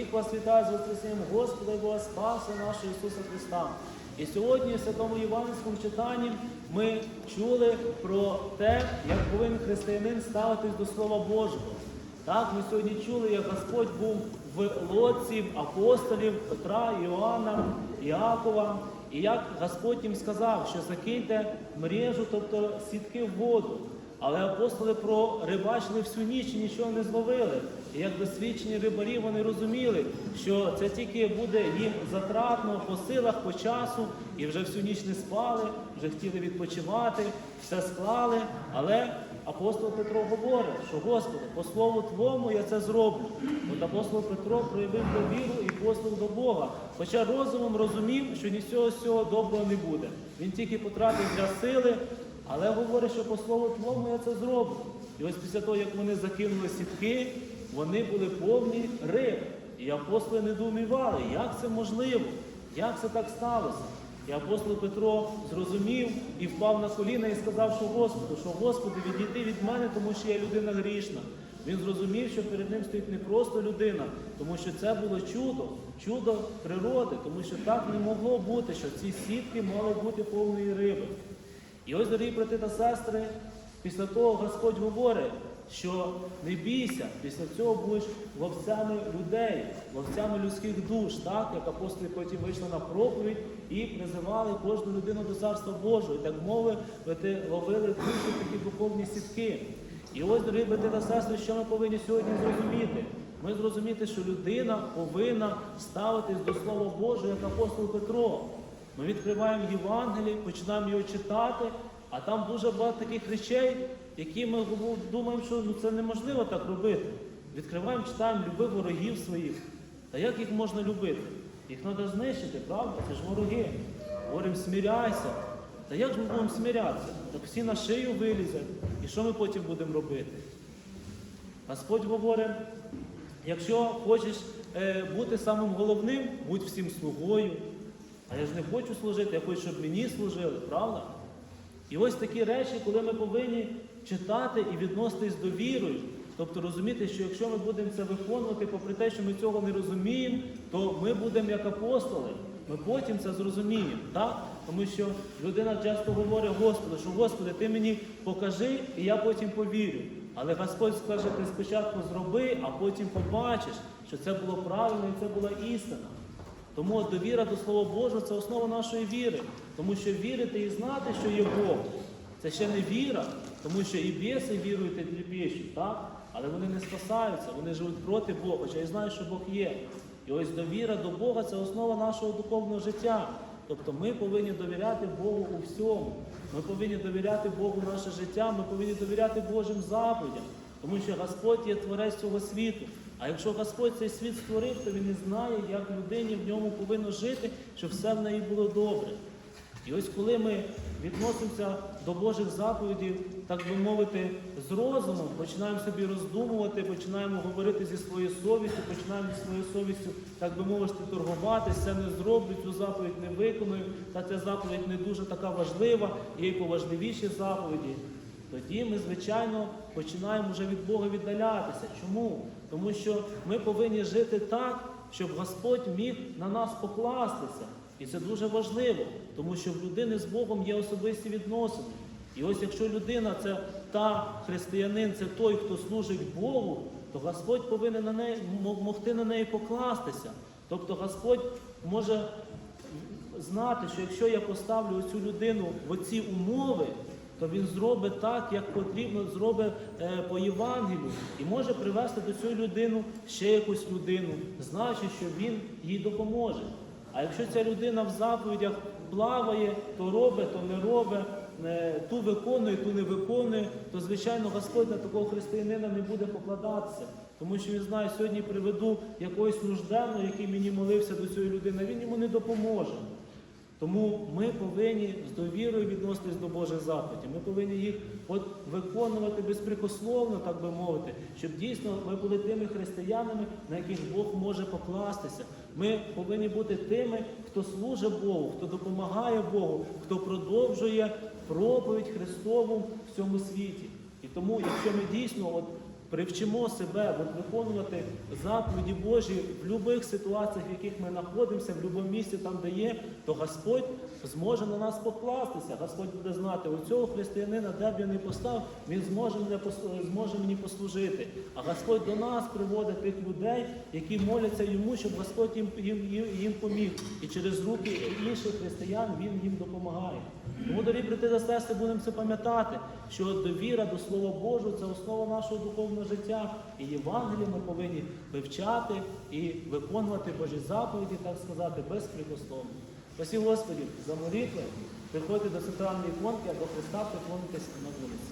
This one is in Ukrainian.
Всіх вас вітаю з Воскресінням Господа і Спаса нашого Ісуса Христа. І сьогодні в Святому Євангельському читанні ми чули про те, як повинен християнин ставитись до Слова Божого. Так, ми сьогодні чули, як Господь був в лодці апостолів Петра, Іоанна, Іакова, і як Господь їм сказав, що закиньте мрежу, тобто сітки в воду. Але апостоли прорибачили всю ніч і нічого не зловили. І як досвідчені рибарі вони розуміли, що це тільки буде їм затратно по силах, по часу, і вже всю ніч не спали, вже хотіли відпочивати, все склали. Але апостол Петро говорить, що Господи, по слову Твому я це зроблю. От апостол Петро проявив довіру і послуг до Бога, хоча розумом розумів, що нічого з цього доброго не буде. Він тільки потратив для сили. Але говорить, що по слову Твому я це зроблю. І ось після того, як вони закинули сітки, вони були повні риб. І апостоли недоумівали, як це можливо, як це так сталося. І апостол Петро зрозумів і впав на коліна і сказав, що Господу, що Господи, відійди від мене, тому що я людина грішна. Він зрозумів, що перед ним стоїть не просто людина, тому що це було чудо, чудо природи, тому що так не могло бути, що ці сітки мали бути повної риби. І ось, дорогі брати та сестри, після того Господь говорить, що не бійся, після цього будеш ловцями людей, ловцями людських душ, так як апостоли потім вийшли на проповідь і призивали кожну людину до Царства Божого. І так мовити, ловили душі такі духовні сітки. І ось, дорогі брати та сестри, що ми повинні сьогодні зрозуміти? Ми зрозуміти, що людина повинна ставитись до Слова Божого, як апостол Петро. Ми відкриваємо Євангеліє, починаємо його читати, а там дуже багато таких речей, які ми думаємо, що ну, це неможливо так робити. Відкриваємо, читаємо, люби ворогів своїх. Та як їх можна любити? Їх треба знищити, правда? Це ж вороги. Говоримо, сміряйся. Та як ж ми будемо смірятися? Так всі на шию вилізять. І що ми потім будемо робити? Господь говорить, якщо хочеш е, бути самим головним, будь всім слугою. А я ж не хочу служити, я хочу, щоб мені служили, правда? І ось такі речі, коли ми повинні читати і відноситись до вірою, тобто розуміти, що якщо ми будемо це виконувати, попри те, що ми цього не розуміємо, то ми будемо як апостоли. Ми потім це зрозуміємо. так? Тому що людина часто говорить Господу, що Господи, ти мені покажи, і я потім повірю. Але Господь скаже, ти спочатку зроби, а потім побачиш, що це було правильно і це була істина. Тому довіра до Слова Божого це основа нашої віри. Тому що вірити і знати, що є Бог, це ще не віра, тому що і біси вірують і трепещуть, так? Але вони не спасаються, вони живуть проти Бога, хоча і знають, що Бог є. І ось довіра до Бога це основа нашого духовного життя. Тобто ми повинні довіряти Богу у всьому. Ми повинні довіряти Богу наше життя, ми повинні довіряти Божим заповідям, тому що Господь є творець цього світу. А якщо Господь цей світ створив, то він і знає, як людині в ньому повинно жити, щоб все в неї було добре. І ось коли ми відносимося до Божих заповідей, так би мовити, з розумом, починаємо собі роздумувати, починаємо говорити зі своєю совістю, починаємо зі своєю совістю, так би мовити, торгуватися, це не зроблю, цю заповідь не виконую, та ця заповідь не дуже така важлива, є і поважливіші заповіді. Тоді ми, звичайно, починаємо вже від Бога віддалятися. Чому? Тому що ми повинні жити так, щоб Господь міг на нас покластися. І це дуже важливо, тому що в людини з Богом є особисті відносини. І ось якщо людина це та християнин, це той, хто служить Богу, то Господь повинен на неї могти на неї покластися. Тобто Господь може знати, що якщо я поставлю цю людину в оці умови, то він зробить так, як потрібно, зробить е, по Євангелію, і може привести до цієї людини ще якусь людину, знаючи, що він їй допоможе. А якщо ця людина в заповідях плаває, то робить, то не робить, е, ту виконує, ту не виконує, то, звичайно, Господь на такого християнина не буде покладатися. Тому що він знає, сьогодні приведу якогось нужденного, який мені молився до цієї людини, він йому не допоможе. Тому ми повинні з довірою відноситись до Божих заповідей. Ми повинні їх от виконувати безпрекословно, так би мовити, щоб дійсно ми були тими християнами, на яких Бог може покластися. Ми повинні бути тими, хто служить Богу, хто допомагає Богу, хто продовжує проповідь Христову в цьому світі. І тому, якщо ми дійсно от привчимо себе от, виконувати заповіді Божі в будь-яких ситуаціях, в яких ми знаходимося, в будь-якому місці, там, де є, то Господь зможе на нас покластися. Господь буде знати, у цього християнина, де б я не постав, він зможе мене зможе мені послужити. А Господь до нас приводить тих людей, які моляться йому, щоб Господь їм, їм, їм, їм поміг. І через руки інших християн він їм допомагає. Тому, дорогі брати та сестри, будемо це пам'ятати, що довіра до Слова Божого це основа нашого духовного життя. І Євангеліє ми повинні вивчати і виконувати Божі заповіді, так сказати, безпрекословно. Спасибо Господі за молитви. Приходьте до центральної іконки, або Христа приклонитесь на вулиці.